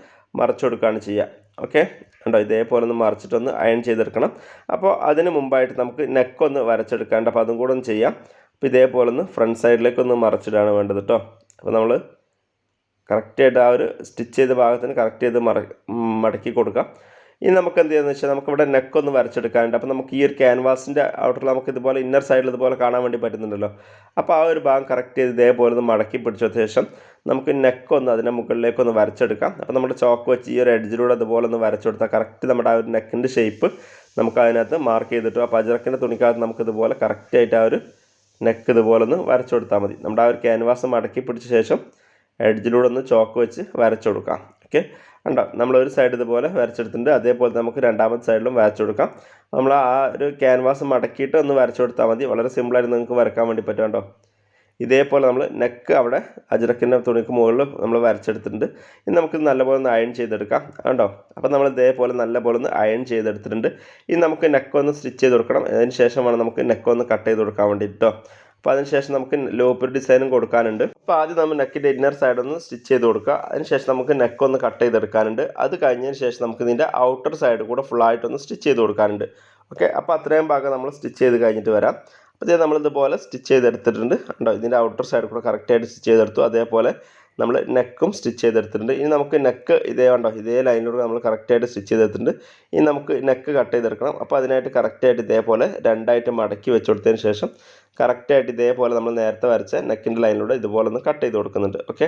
മറച്ചു കൊടുക്കുകയാണ് ചെയ്യുക ഓക്കെ? ഉണ്ടോ ഇതേപോലെ ഒന്ന് മറിച്ചിട്ടൊന്ന് അയൺ ചെയ്തെടുക്കണം. അപ്പോൾ അതിന് മുമ്പായിട്ട് നമുക്ക് നെക്കൊന്ന് വരച്ചെടുക്കാണ്ട് അപ്പോൾ അതും കൂടെ ഒന്ന് ചെയ്യാം. അപ്പോൾ ഇതേപോലെ ഒന്ന് ഫ്രണ്ട് സൈഡിലേക്ക് ഒന്ന് മറച്ചിടാണ് വേണ്ടത് കേട്ടോ അപ്പോൾ നമ്മൾ കറക്റ്റായിട്ട് ആ ഒരു സ്റ്റിച്ച് ചെയ്ത ഭാഗത്തിന് കറക്റ്റ് ചെയ്ത് മറ മടക്കി കൊടുക്കാം. ഇനി നമുക്ക് എന്ത് ചെയ്യുന്നത് വെച്ചാൽ നമുക്കിവിടെ നെക്ക് ഒന്ന് വരച്ചെടുക്കാനുണ്ട്. അപ്പോൾ നമുക്ക് ഈ ഒരു ക്യാൻവാസിന്റെ ഔട്ടറിൽ നമുക്ക് ഇതുപോലെ ഇന്നർ സൈഡിൽ ഇതുപോലെ കാണാൻ വേണ്ടി പറ്റുന്നുണ്ടല്ലോ. അപ്പോൾ ആ ഒരു ഭാഗം കറക്റ്റ് ചെയ്ത് ഇതേപോലെ ഒന്ന് മടക്കി പിടിച്ച ശേഷം നമുക്ക് നെക്ക് ഒന്ന് അതിന്റെ മുകളിലേക്ക് ഒന്ന് വരച്ചെടുക്കാം. അപ്പോൾ നമ്മുടെ ചോക്ക് വെച്ച് ഈ ഒരു എഡ്ജിലൂടെ അതുപോലെ ഒന്ന് വരച്ചെടുത്താൽ കറക്റ്റ് നമ്മുടെ ആ ഒരു നെക്കിന്റെ ഷേപ്പ് നമുക്ക് അതിനകത്ത് മാർക്ക് ചെയ്തിട്ട് ആ പജറക്കിന്റെ തുണിക്കകത്ത് നമുക്കിതുപോലെ കറക്റ്റായിട്ട് ആ ഒരു നെക്ക് ഇതുപോലെ ഒന്ന് വരച്ചു കൊടുത്താൽ മതി. നമ്മുടെ ആ ഒരു ക്യാൻവാസ് മടക്കി പിടിച്ച ശേഷം എഡ്ജിലൂടെ ഒന്ന് ചോക്ക് വെച്ച് വരച്ചു കൊടുക്കാം. ഓക്കെ ഉണ്ടോ നമ്മൾ ഒരു സൈഡ് ഇതുപോലെ വരച്ചെടുത്തിട്ടുണ്ട്. അതേപോലെ നമുക്ക് രണ്ടാമത്തെ സൈഡിലും വരച്ചു കൊടുക്കാം. നമ്മൾ ആ ഒരു ക്യാൻവാസ് മടക്കിയിട്ട് ഒന്ന് വരച്ചു കൊടുത്താൽ മതി. വളരെ സിമ്പിളായിട്ട് നിങ്ങൾക്ക് വരക്കാൻ വേണ്ടി പറ്റും കേട്ടോ ഇതേപോലെ നമ്മൾ നെക്ക് അവിടെ അജറക്കിന്റെ തുണിക്ക് മുകളിൽ നമ്മൾ വരച്ചെടുത്തിട്ടുണ്ട്. ഇനി നമുക്ക് നല്ലപോലെ ഒന്ന് അയൺ ചെയ്തെടുക്കാം. കണ്ടോ അപ്പോൾ നമ്മൾ ഇതേപോലെ നല്ലപോലെ ഒന്ന് അയൺ ചെയ്തെടുത്തിട്ടുണ്ട്. ഇനി നമുക്ക് നെക്ക് ഒന്ന് സ്റ്റിച്ച് ചെയ്ത് കൊടുക്കണം. അതിന് ശേഷം വേണം നമുക്ക് നെക്ക് ഒന്ന് കട്ട് ചെയ്ത് കൊടുക്കാൻ വേണ്ടിയിട്ടോ അപ്പോൾ അതിനുശേഷം നമുക്ക് ലോപ്പർ ഡിസൈനും കൊടുക്കാനുണ്ട്. അപ്പോൾ ആദ്യം നമ്മൾ നെക്കിന്റെ ഇന്നർ സൈഡ് ഒന്ന് സ്റ്റിച്ച് ചെയ്ത് കൊടുക്കുക. അതിനുശേഷം നമുക്ക് നെക്ക് ഒന്ന് കട്ട് ചെയ്തെടുക്കാനുണ്ട്. അത് കഴിഞ്ഞതിന് ശേഷം നമുക്ക് ഇതിന്റെ ഔട്ടർ സൈഡ് കൂടെ ഫുള്ളായിട്ടൊന്ന് സ്റ്റിച്ച് ചെയ്ത് കൊടുക്കാനുണ്ട്. ഓക്കെ അപ്പോൾ അത്രയും ഭാഗം നമ്മൾ സ്റ്റിച്ച് ചെയ്ത് കഴിഞ്ഞിട്ട് വരാം. അപ്പോൾ ഇത് നമ്മളിതുപോലെ സ്റ്റിച്ച് ചെയ്തെടുത്തിട്ടുണ്ട്. കണ്ടോ ഇതിന്റെ ഔട്ടർ സൈഡ് കൂടെ കറക്റ്റായിട്ട് സ്റ്റിച്ച് ചെയ്തെടുത്തു. അതേപോലെ നമ്മൾ നെക്കും സ്റ്റിച്ച് ചെയ്തെടുത്തിട്ടുണ്ട്. ഇനി നമുക്ക് നെക്ക് ഇതേ ഉണ്ടോ ഇതേ ലൈനിലൂടെ നമ്മൾ കറക്റ്റായിട്ട് സ്റ്റിച്ച് ചെയ്തെടുത്തിട്ടുണ്ട്. ഇനി നമുക്ക് നെക്ക് കട്ട് ചെയ്തെടുക്കണം. അപ്പോൾ അതിനായിട്ട് കറക്റ്റായിട്ട് ഇതേപോലെ രണ്ടായിട്ട് മടക്കി വെച്ച് കൊടുത്തതിന് ശേഷം കറക്റ്റായിട്ട് ഇതേപോലെ നമ്മൾ നേരത്തെ വരച്ച നെക്കിന്റെ ലൈനിലൂടെ ഇതുപോലെ ഒന്ന് കട്ട് ചെയ്ത് കൊടുക്കുന്നുണ്ട്. ഓക്കെ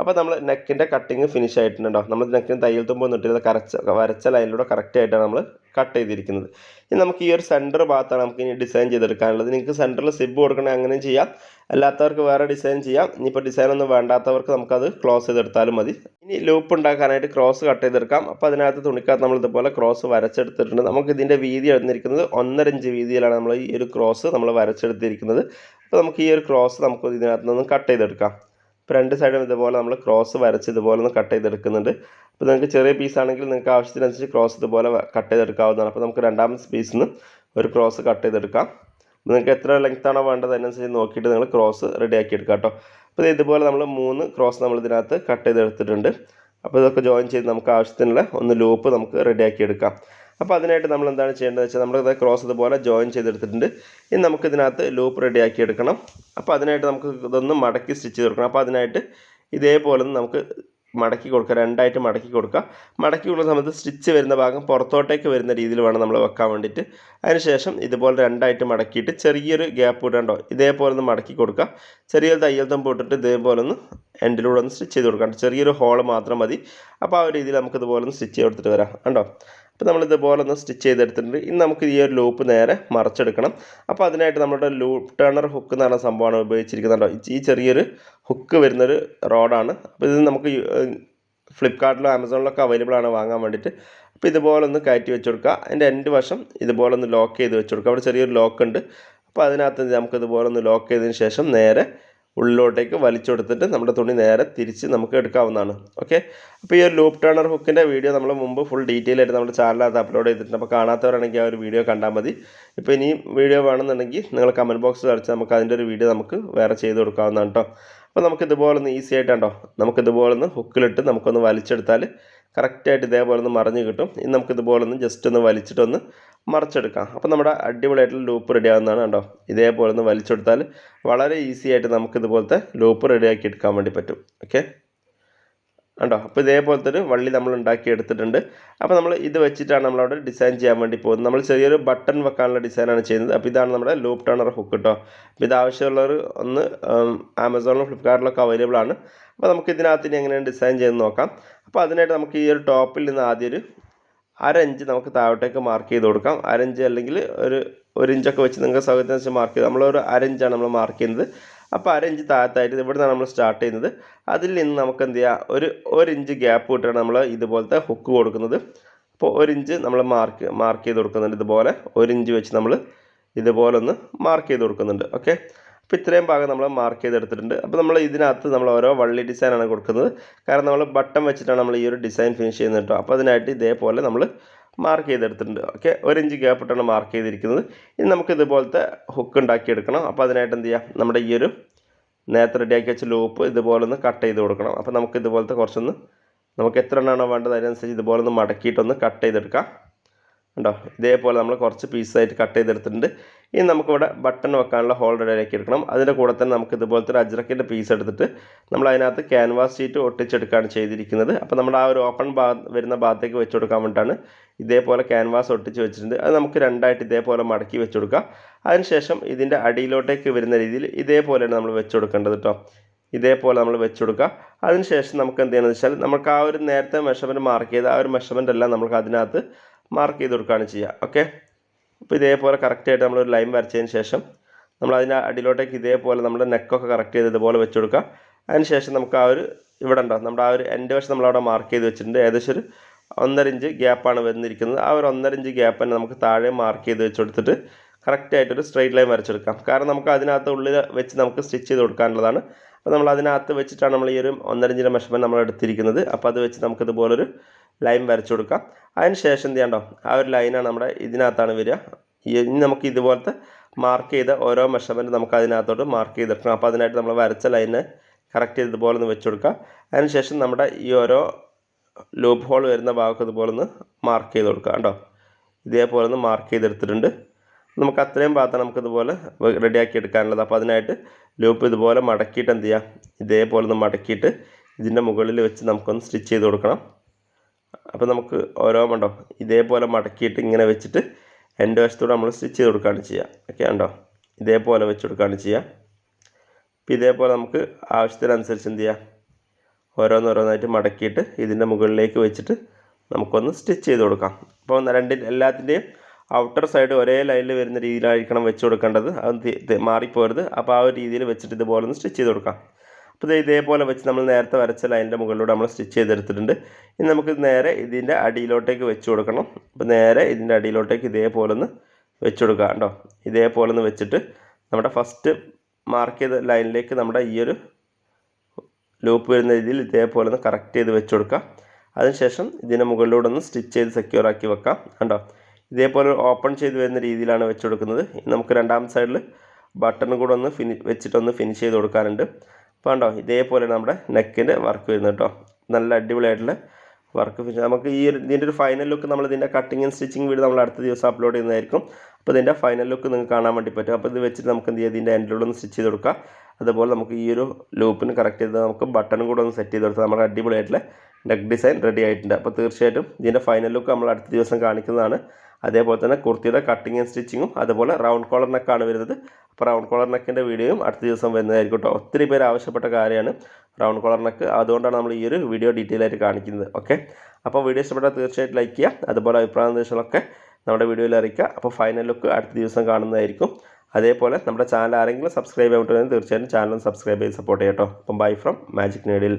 അപ്പോൾ നമ്മൾ നെക്കിന്റെ കട്ടിങ് ഫിനിഷ് ആയിട്ടുണ്ടോ നമ്മൾ നെക്കിന് തയ്യൽ തുമ്പോൾ നിട്ടിരുന്ന കരച്ച വരച്ച ലൈനിലൂടെ കറക്റ്റായിട്ടാണ് നമ്മൾ കട്ട് ചെയ്തിരിക്കുന്നത്. ഇനി നമുക്ക് ഈ ഒരു സെന്റർ ഭാഗത്താണ് നമുക്ക് ഇനി ഡിസൈൻ ചെയ്തെടുക്കാനുള്ളത്. നിങ്ങൾക്ക് സെന്ററിൽ സിബ് കൊടുക്കണമെങ്കിൽ അങ്ങനെയും ചെയ്യാം. അല്ലാത്തവർക്ക് വേറെ ഡിസൈൻ ചെയ്യാം. ഇനിയിപ്പോൾ ഡിസൈൻ ഒന്നും വേണ്ടാത്തവർക്ക് നമുക്കത് ക്ലോസ് ചെയ്തെടുത്താലും മതി. ഇനി ലൂപ്പ് ഉണ്ടാക്കാനായിട്ട് ക്രോസ് കട്ട് ചെയ്തെടുക്കാം. അപ്പോൾ അതിനകത്ത് തുണിക്കകത്ത് നമ്മൾ ഇതുപോലെ ക്രോസ് വരച്ചെടുത്തിട്ടുണ്ട്. നമുക്ക് ഇതിന്റെ വീതി എഴുന്നിരിക്കുന്നത് ഒന്നര ഇഞ്ച് വീതിയിലാണ് നമ്മൾ ഈ ഒരു ക്രോസ് നമ്മൾ വരച്ചെടുത്തിരിക്കുന്നത്. അപ്പോൾ നമുക്ക് ഈ ഒരു ക്രോസ് നമുക്ക് ഇതിനകത്ത് നിന്ന് കട്ട് ചെയ്തെടുക്കാം. ഇപ്പോൾ രണ്ട് സൈഡും ഇതുപോലെ നമ്മൾ ക്രോസ് വരച്ച് ഇതുപോലെ ഒന്ന് കട്ട് ചെയ്തെടുക്കുന്നുണ്ട്. അപ്പോൾ നിങ്ങൾക്ക് ചെറിയ പീസ് ആണെങ്കിൽ നിങ്ങൾക്ക് ആവശ്യത്തിനനുസരിച്ച് ക്രോസ് ഇതുപോലെ കട്ട് ചെയ്തെടുക്കാവുന്നതാണ്. അപ്പോൾ നമുക്ക് രണ്ടാമത്തെ പീസിൽ നിന്ന് ഒരു ക്രോസ് കട്ട് ചെയ്തെടുക്കാം. നിങ്ങൾക്ക് എത്ര ലെങ്ത് ആണോ വേണ്ടത് അതിനനുസരിച്ച് നോക്കിയിട്ട് നിങ്ങൾ ക്രോസ് റെഡി ആക്കി എടുക്കുക കേട്ടോ. അപ്പോൾ ഇതുപോലെ നമ്മൾ മൂന്ന് ക്രോസ് നമ്മൾ ഇതിനകത്ത് കട്ട് ചെയ്തെടുത്തിട്ടുണ്ട്. അപ്പോൾ ഇതൊക്കെ ജോയിൻ ചെയ്ത് നമുക്ക് ആവശ്യത്തിനുള്ള ഒന്ന് ലൂപ്പ് നമുക്ക് റെഡി ആക്കി എടുക്കാം. അപ്പോൾ അതിനായിട്ട് നമ്മൾ എന്താണ് ചെയ്യേണ്ടത് വെച്ചാൽ നമ്മൾ ക്രോസ് ഇതുപോലെ ജോയിൻ ചെയ്തെടുത്തിട്ടുണ്ട്. ഇനി നമുക്ക് ഇതിനകത്ത് ലൂപ്പ് റെഡി ആക്കി എടുക്കണം. അപ്പോൾ അതിനായിട്ട് നമുക്ക് ഇതൊന്ന് മടക്കി സ്റ്റിച്ച് ചെയ്ത് കൊടുക്കണം. അപ്പോൾ അതിനായിട്ട് ഇതേപോലെ നമുക്ക് മടക്കി കൊടുക്കുക രണ്ടായിട്ട് മടക്കി കൊടുക്കുക മടക്കി കൊടുക്കുന്ന സമയത്ത് സ്റ്റിച്ച് വരുന്ന ഭാഗം പുറത്തോട്ടേക്ക് വരുന്ന രീതിയിൽ വേണം നമ്മൾ വെക്കാൻ വേണ്ടിയിട്ട്. അതിനുശേഷം ഇതുപോലെ രണ്ടായിട്ട് മടക്കിയിട്ട് ചെറിയൊരു ഗ്യാപ്പ് ഇടണ്ടോ? ഇതേപോലെ ഒന്ന് മടക്കി കൊടുക്കുക ചെറിയൊരു തയ്യൽ തമ്പ് ഇട്ടിട്ട് ഇതേപോലെ ഒന്ന് എൻഡിലൂടെ ഒന്ന് സ്റ്റിച്ച് ചെയ്ത് കൊടുക്കാം. ചെറിയൊരു ഹോൾ മാത്രം മതി. അപ്പോൾ ആ ഒരു രീതിയിൽ നമുക്ക് ഇതുപോലെ ഒന്ന് സ്റ്റിച്ച് ചെയ്തെടുത്തിട്ട് വരാം. കണ്ടോ? അപ്പോൾ നമ്മൾ ഇതുപോലെ ഒന്ന് സ്റ്റിച്ച് ചെയ്തെടുത്തിട്ടുണ്ട്. ഇനി നമുക്ക് ഈ ഒരു ലൂപ്പ് നേരെ മറച്ചെടുക്കണം. അപ്പോൾ അതിനായിട്ട് നമ്മുടെ ലൂപ്പ് ടേണർ ഹുക്ക് എന്ന് പറഞ്ഞ സംഭവമാണ് ഉപയോഗിച്ചിരിക്കുന്നുണ്ടോ ഈ ചെറിയൊരു ഹുക്ക് വരുന്നൊരു റോഡാണ് അപ്പോൾ ഇത് നമുക്ക് ഫ്ലിപ്കാർട്ടിലോ ആമസോണിലൊക്കെ അവൈലബിൾ ആണ് വാങ്ങാൻ വേണ്ടിയിട്ട്. അപ്പോൾ ഇതുപോലെ ഒന്ന് കയറ്റി വെച്ച് കൊടുക്കുക. അതിന്റെ എൻഡ് വശം ഇതുപോലെ ഒന്ന് ലോക്ക് ചെയ്ത് വെച്ച് കൊടുക്കുക. അവിടെ ചെറിയൊരു ലോക്ക് ഉണ്ട്. അപ്പോൾ അതിനകത്ത് നമുക്ക് ഇതുപോലെ ഒന്ന് ലോക്ക് ചെയ്തതിന് ശേഷം നേരെ ഉള്ളിലോട്ടേക്ക് വലിച്ചെടുത്തിട്ട് നമ്മുടെ തുണി നേരെ തിരിച്ച് നമുക്ക് എടുക്കാവുന്നതാണ്. ഓക്കെ അപ്പോൾ ഈ ഒരു ലൂപ്പ് ടേണർ ഹുക്കിന്റെ വീഡിയോ നമ്മൾ മുമ്പ് ഫുൾ ഡീറ്റെയിൽ ആയിട്ട് നമ്മുടെ ചാനലിനകത്ത് അപ്ലോഡ് ചെയ്തിട്ടുണ്ട്. അപ്പോൾ കാണാത്തവരാണെങ്കിൽ ആ ഒരു വീഡിയോ കണ്ടാൽ മതി. ഇപ്പോൾ ഇനിയും വീഡിയോ വേണമെന്നുണ്ടെങ്കിൽ നിങ്ങൾ കമന്റ് ബോക്സിൽ അടിച്ച് നമുക്ക് അതിന്റെ ഒരു വീഡിയോ നമുക്ക് വേറെ ചെയ്ത് കൊടുക്കാവുന്നതാണ് കേട്ടോ അപ്പോൾ നമുക്ക് ഇതുപോലെ ഒന്ന് ഈസി ആയിട്ടാണ്ടോ നമുക്ക് ഇതുപോലെ ഒന്ന് ഹുക്കിലിട്ട് നമുക്കൊന്ന് വലിച്ചെടുത്താൽ കറക്റ്റായിട്ട് ഇതേപോലെ ഒന്ന് മറിഞ്ഞ് കിട്ടും. ഇനി നമുക്ക് ഇതുപോലെ ഒന്ന് ജസ്റ്റ് ഒന്ന് വലിച്ചിട്ടൊന്ന് മറിച്ചെടുക്കാം. അപ്പോൾ നമ്മുടെ അടിപൊളിയായിട്ടുള്ള ലൂപ്പ് റെഡി ആവുന്നതാണ് കേട്ടോ ഇതേപോലെ ഒന്ന് വലിച്ചെടുത്താൽ വളരെ ഈസി ആയിട്ട് നമുക്ക് ഇതുപോലത്തെ ലൂപ്പ് ആക്കി എടുക്കാൻ വേണ്ടി പറ്റും. ഓക്കെ കണ്ടോ? അപ്പോൾ ഇതേപോലത്തെ ഒരു വള്ളി നമ്മൾ ഉണ്ടാക്കി എടുത്തിട്ടുണ്ട്. അപ്പോൾ നമ്മൾ ഇത് വെച്ചിട്ടാണ് നമ്മളവിടെ ഡിസൈൻ ചെയ്യാൻ വേണ്ടി പോകുന്നത്. നമ്മൾ ചെറിയൊരു ബട്ടൺ വെക്കാനുള്ള ഡിസൈനാണ് ചെയ്യുന്നത്. അപ്പോൾ ഇതാണ് നമ്മുടെ ലൂപ്പ് ടേണർ ഹുക്ക് കേട്ടോ അപ്പോൾ ഇത് ആവശ്യമുള്ളവർ ഒന്ന് ആമസോണിലും ഫ്ലിപ്കാർട്ടിലൊക്കെ അവൈലബിൾ ആണ്. അപ്പോൾ നമുക്ക് ഇതിനകത്ത് ഇനി എങ്ങനെയാണ് ഡിസൈൻ ചെയ്ത് നോക്കാം. അപ്പോൾ അതിനായിട്ട് നമുക്ക് ഈ ഒരു ടോപ്പിൽ നിന്ന് ആദ്യം ഒരു അര ഇഞ്ച് നമുക്ക് താഴോട്ടേക്ക് മാർക്ക് ചെയ്ത് കൊടുക്കാം. അരഞ്ച് അല്ലെങ്കിൽ ഒരു ഒരു ഇഞ്ചൊക്കെ വെച്ച് നിങ്ങൾക്ക് സൗകര്യത്തിന് വെച്ച് മാർക്ക് ചെയ്ത് നമ്മളൊരു അരഞ്ചാണ് നമ്മൾ മാർക്ക് ചെയ്യുന്നത്. അപ്പോൾ അരഞ്ച് താഴത്തായിട്ട് ഇവിടെ നിന്നാണ് നമ്മൾ സ്റ്റാർട്ട് ചെയ്യുന്നത്. അതിൽ നിന്ന് നമുക്ക് എന്ത് ചെയ്യുക ഒരു ഒരു ഇഞ്ച് ഗ്യാപ്പ് വിട്ടാണ് നമ്മൾ ഇതുപോലത്തെ ഹുക്ക് കൊടുക്കുന്നത്. അപ്പോൾ ഒരു ഇഞ്ച് നമ്മൾ മാർക്ക് മാർക്ക് ചെയ്ത് കൊടുക്കുന്നുണ്ട് ഇതുപോലെ. ഒരു ഇഞ്ച് വെച്ച് നമ്മൾ ഇതുപോലെ ഒന്ന് മാർക്ക് ചെയ്ത് കൊടുക്കുന്നുണ്ട്. ഓക്കെ അപ്പോൾ ഇത്രയും ഭാഗം നമ്മൾ മാർക്ക് ചെയ്തെടുത്തിട്ടുണ്ട്. അപ്പോൾ നമ്മൾ ഇതിനകത്ത് നമ്മൾ ഓരോ വള്ളി ഡിസൈനാണ് കൊടുക്കുന്നത്. കാരണം നമ്മൾ ബട്ടൺ വെച്ചിട്ടാണ് നമ്മൾ ഈ ഒരു ഡിസൈൻ ഫിനിഷ് ചെയ്യുന്നത് കേട്ടോ അപ്പോൾ അതിനായിട്ട് ഇതേപോലെ നമ്മൾ മാർക്ക് ചെയ്തെടുത്തിട്ടുണ്ട്. ഓക്കെ ഒരു ഇഞ്ച് ഗ്യാപ്പിട്ടാണ് മാർക്ക് ചെയ്തിരിക്കുന്നത്. ഇനി നമുക്ക് ഇതുപോലത്തെ ഹുക്ക് ഉണ്ടാക്കിയെടുക്കണം. അപ്പോൾ അതിനായിട്ട് എന്ത് ചെയ്യാം? നമ്മുടെ ഈ ഒരു നേരത്തെ റെഡിയാക്കി വെച്ച ലൂപ്പ് ഇതുപോലെ ഒന്ന് കട്ട് ചെയ്ത് കൊടുക്കണം. അപ്പോൾ നമുക്ക് ഇതുപോലത്തെ കുറച്ചൊന്ന് നമുക്ക് എത്ര എണ്ണമാണോ വേണ്ടത് അതിനനുസരിച്ച് ഇതുപോലെ ഒന്ന് മടക്കിയിട്ടൊന്ന് കട്ട് ചെയ്തെടുക്കാം. ഉണ്ടോ ഇതേപോലെ നമ്മൾ കുറച്ച് പീസായിട്ട് കട്ട് ചെയ്തെടുത്തിട്ടുണ്ട്. ഇനി നമുക്കിവിടെ ബട്ടൺ വെക്കാനുള്ള ഹോൾ റെഡിയാക്കി എടുക്കണം. അതിന്റെ കൂടെ തന്നെ നമുക്ക് ഇതുപോലത്തെ ഒരു അജ്രക്കിന്റെ പീസ് എടുത്തിട്ട് നമ്മൾ അതിനകത്ത് ക്യാൻവാസ് ഷീറ്റ് ഒട്ടിച്ചെടുക്കുകയാണ് ചെയ്തിരിക്കുന്നത്. അപ്പോൾ നമ്മൾ ആ ഒരു ഓപ്പൺ ഭാഗം വരുന്ന ഭാഗത്തേക്ക് വെച്ച് കൊടുക്കാൻ വേണ്ടിയിട്ടാണ് ഇതേപോലെ ക്യാൻവാസ് ഒട്ടിച്ച് വെച്ചിട്ടുണ്ട്. അത് നമുക്ക് രണ്ടായിട്ട് ഇതേപോലെ മടക്കി വെച്ച് കൊടുക്കാം. അതിനുശേഷം ഇതിന്റെ അടിയിലോട്ടേക്ക് വരുന്ന രീതിയിൽ ഇതേപോലെയാണ് നമ്മൾ വെച്ച് കൊടുക്കേണ്ടത് കേട്ടോ ഇതേപോലെ നമ്മൾ വെച്ച് കൊടുക്കുക. അതിനുശേഷം നമുക്ക് എന്ത് ചെയ്യണമെന്ന് വെച്ചാൽ നമുക്ക് ആ ഒരു നേരത്തെ മെഷർമെന്റ് മാർക്ക് ചെയ്ത് ആ ഒരു മെഷർമെന്റ് എല്ലാം നമുക്ക് അതിനകത്ത് മാർക്ക് ചെയ്ത് കൊടുക്കുകയാണ് ചെയ്യുക. ഓക്കെ അപ്പോൾ ഇതേപോലെ കറക്റ്റായിട്ട് ഒരു ലൈൻ വരച്ചതിന് ശേഷം നമ്മൾ അതിന്റെ അടിയിലോട്ടേക്ക് ഇതേപോലെ നമ്മുടെ നെക്കൊക്കെ കറക്റ്റ് ചെയ്ത് ഇതുപോലെ വെച്ച് കൊടുക്കുക. അതിന് ശേഷം നമുക്ക് ആ ഒരു ഇവിടെ ഉണ്ടോ? നമ്മുടെ ആ ഒരു എന്റെ വശം നമ്മളവിടെ മാർക്ക് ചെയ്ത് വെച്ചിട്ടുണ്ട്. ഏകദേശം ഒരു ഒന്നര ഇഞ്ച് ഗ്യാപ്പാണ് വന്നിരിക്കുന്നത്. ആ ഒരു ഒന്നര ഇഞ്ച് ഗ്യാപ്പ് തന്നെ നമുക്ക് താഴെ മാർക്ക് ചെയ്ത് വെച്ച് കൊടുത്തിട്ട് കറക്റ്റായിട്ടൊരു സ്ട്രെയിറ്റ് ലൈൻ വരച്ചെടുക്കാം കാരണം നമുക്ക് അതിനകത്ത് ഉള്ളിൽ വെച്ച് നമുക്ക് സ്റ്റിച്ച് ചെയ്ത് കൊടുക്കാനുള്ളതാണ് അപ്പോൾ നമ്മൾ അതിനകത്ത് വെച്ചിട്ടാണ് നമ്മൾ ഈ ഒരു ഒന്നരഞ്ചിന്റെ മെഷർമെന്റ് നമ്മൾ എടുത്തിരിക്കുന്നത്. അപ്പോൾ അത് വെച്ച് നമുക്ക് ഇതുപോലൊരു ലൈൻ വരച്ചു കൊടുക്കാം. അതിന് ശേഷം എന്ത് ചെയ്യണ്ടോ? ആ ഒരു ലൈനാണ് നമ്മുടെ ഇതിനകത്താണ് വരിക. ഇനി നമുക്ക് ഇതുപോലത്തെ മാർക്ക് ചെയ്ത ഓരോ മെഷർമെന്റ് നമുക്ക് അതിനകത്തോട്ട് മാർക്ക് ചെയ്തെടുക്കണം. അപ്പോൾ അതിനായിട്ട് നമ്മൾ വരച്ച ലൈനെ കറക്റ്റ് ചെയ്ത് ഇതുപോലെ ഒന്ന് വെച്ച് കൊടുക്കുക അതിനുശേഷം നമ്മുടെ ഈ ഓരോ ലൂപ്പ് ഹോൾ വരുന്ന ഭാഗത്ത് ഇതുപോലെ ഒന്ന് മാർക്ക് ചെയ്ത് കൊടുക്കുക കേട്ടോ ഇതേപോലെ ഒന്ന് മാർക്ക് ചെയ്തെടുത്തിട്ടുണ്ട്. നമുക്ക് അത്രയും ഭാഗത്ത് നമുക്കിതുപോലെ റെഡിയാക്കി എടുക്കാനുള്ളത്. അപ്പോൾ അതിനായിട്ട് ലൂപ്പ് ഇതുപോലെ മടക്കിയിട്ട് എന്ത് ചെയ്യാം? ഇതേപോലെ ഒന്ന് മടക്കിയിട്ട് ഇതിന്റെ മുകളിൽ വെച്ച് നമുക്കൊന്ന് സ്റ്റിച്ച് ചെയ്ത് കൊടുക്കണം. അപ്പോൾ നമുക്ക് ഓരോ ഉണ്ടോ ഇതേപോലെ മടക്കിയിട്ട് ഇങ്ങനെ വെച്ചിട്ട് എന്റെ വശത്തൂടെ നമ്മൾ സ്റ്റിച്ച് ചെയ്ത് കൊടുക്കുകയാണ് ചെയ്യുക. ഓക്കെ ഉണ്ടോ ഇതേപോലെ വെച്ച് കൊടുക്കുകയാണ് ചെയ്യുക. അപ്പോൾ ഇതേപോലെ നമുക്ക് ആവശ്യത്തിനനുസരിച്ച് എന്ത് ചെയ്യാം? ഓരോന്നോരോന്നായിട്ട് മടക്കിയിട്ട് ഇതിന്റെ മുകളിലേക്ക് വെച്ചിട്ട് നമുക്കൊന്ന് സ്റ്റിച്ച് ചെയ്ത് കൊടുക്കാം. അപ്പോൾ രണ്ടിന്റെ എല്ലാത്തിന്റെയും ഔട്ടർ സൈഡ് ഒരേ ലൈനിൽ വരുന്ന രീതിയിലായിരിക്കണം വെച്ച് കൊടുക്കേണ്ടത്. അത് മാറിപ്പോരുത്. അപ്പോൾ ആ ഒരു രീതിയിൽ വെച്ചിട്ട് ഇതുപോലെ ഒന്ന് സ്റ്റിച്ച് ചെയ്ത് കൊടുക്കാം. അപ്പോൾ ഇത് ഇതേപോലെ വെച്ച് നമ്മൾ നേരത്തെ വരച്ച ലൈനിന്റെ മുകളിലൂടെ നമ്മൾ സ്റ്റിച്ച് ചെയ്തെടുത്തിട്ടുണ്ട്. ഇനി നമുക്ക് നേരെ ഇതിന്റെ അടിയിലോട്ടേക്ക് വെച്ച് കൊടുക്കണം. അപ്പോൾ നേരെ ഇതിന്റെ അടിയിലോട്ടേക്ക് ഇതേപോലെ ഒന്ന് വെച്ച് കൊടുക്കുക കേട്ടോ. ഇതേപോലെ ഒന്ന് വെച്ചിട്ട് നമ്മുടെ ഫസ്റ്റ് മാർക്ക് ചെയ്ത ലൈനിലേക്ക് നമ്മുടെ ഈ ഒരു ലൂപ്പ് വരുന്ന രീതിയിൽ ഇതേപോലെ ഒന്ന് കറക്റ്റ് ചെയ്ത് വെച്ച് കൊടുക്കുക അതിനുശേഷം ഇതിന്റെ മുകളിലൂടെ ഒന്ന് സ്റ്റിച്ച് ചെയ്ത് സെക്യൂർ ആക്കി വെക്കാം കണ്ടോ ഇതേപോലെ ഓപ്പൺ ചെയ്ത് വരുന്ന രീതിയിലാണ് വെച്ച് കൊടുക്കുന്നത് നമുക്ക് രണ്ടാമത്തെ സൈഡിൽ ബട്ടൺ കൂടെ ഒന്ന് ഫിനി വെച്ചിട്ടൊന്ന് ഫിനിഷ് ചെയ്ത് കൊടുക്കാനുണ്ട്. അപ്പോൾ കണ്ടോ ഇതേപോലെ നമ്മുടെ നെക്കിന്റെ വർക്ക് വരുന്നത് കേട്ടോ. നല്ല അടിപൊളിയായിട്ടുള്ള വർക്ക് ഫിനിഷ് നമുക്ക് ഈ ഒരു ഇതിന്റെ ഒരു ഫൈനൽ ലുക്ക് നമ്മൾ ഇതിന്റെ കട്ടിങ് ആൻഡ് സ്റ്റിച്ചിങ് വീഡിയോ നമ്മൾ അടുത്ത ദിവസം അപ്ലോഡ് ചെയ്യുന്നതായിരിക്കും. അപ്പോൾ ഇതിന്റെ ഫൈനൽ ലുക്ക് നിങ്ങൾക്ക് കാണാൻ വേണ്ടി പറ്റും. അപ്പോൾ ഇത് വെച്ചിട്ട് നമുക്ക് എന്ത് ചെയ്യാം? ഇതിന്റെ എൻഡിലൂടെ ഒന്ന് സ്റ്റിച്ച് ചെയ്ത് കൊടുക്കുക അതുപോലെ നമുക്ക് ഈ ഒരു ലൂപ്പിന് കറക്റ്റ് ചെയ്ത് നമുക്ക് ബട്ടൺ കൂടെ ഒന്ന് സെറ്റ് ചെയ്ത് കൊടുത്താൽ നമ്മുടെ അടിപൊളിയായിട്ടുള്ള നെക്ക് ഡിസൈൻ റെഡി ആയിട്ടുണ്ട്. അപ്പോൾ തീർച്ചയായിട്ടും ഇതിന്റെ ഫൈനൽ ലുക്ക് നമ്മൾ അടുത്ത ദിവസം കാണിക്കുന്നതാണ്. അതേപോലെ തന്നെ കുർത്തിയുടെ കട്ടിങ് ആൻഡ് സ്റ്റിച്ചിങ്ങും അതുപോലെ റൗണ്ട് കോളർ നെക്കാണ് വരുന്നത്. അപ്പോൾ റൗണ്ട് കോളർ നെക്കിന്റെ വീഡിയോയും അടുത്ത ദിവസം വരുന്നതായിരിക്കും കേട്ടോ ഒത്തിരി പേര് ആവശ്യപ്പെട്ട കാര്യമാണ് റൗണ്ട് കോളർ നെക്ക് അതുകൊണ്ടാണ് നമ്മൾ ഈ ഒരു വീഡിയോ ഡീറ്റെയിൽ ആയിട്ട് കാണിക്കുന്നത്. ഓക്കെ അപ്പോൾ വീഡിയോ ഇഷ്ടപ്പെട്ടാൽ തീർച്ചയായിട്ടും ലൈക്ക് ചെയ്യുക അതുപോലെ അഭിപ്രായ നിർദ്ദേശങ്ങളൊക്കെ നമ്മുടെ വീഡിയോയിൽ അറിയിക്കുക അപ്പോൾ ഫൈനൽ ലുക്ക് അടുത്ത ദിവസം കാണുന്നതായിരിക്കും. അതേപോലെ നമ്മുടെ ചാനൽ ആരെങ്കിലും സബ്സ്ക്രൈബ് ചെയ്തിട്ടുണ്ടെങ്കിൽ തീർച്ചയായിട്ടും ചാനൽ സബ്സ്ക്രൈബ് ചെയ്ത് സപ്പോർട്ട് ചെയ്യാം കേട്ടോ അപ്പം ബൈ ഫ്രം മാജിക് നീഡിൽ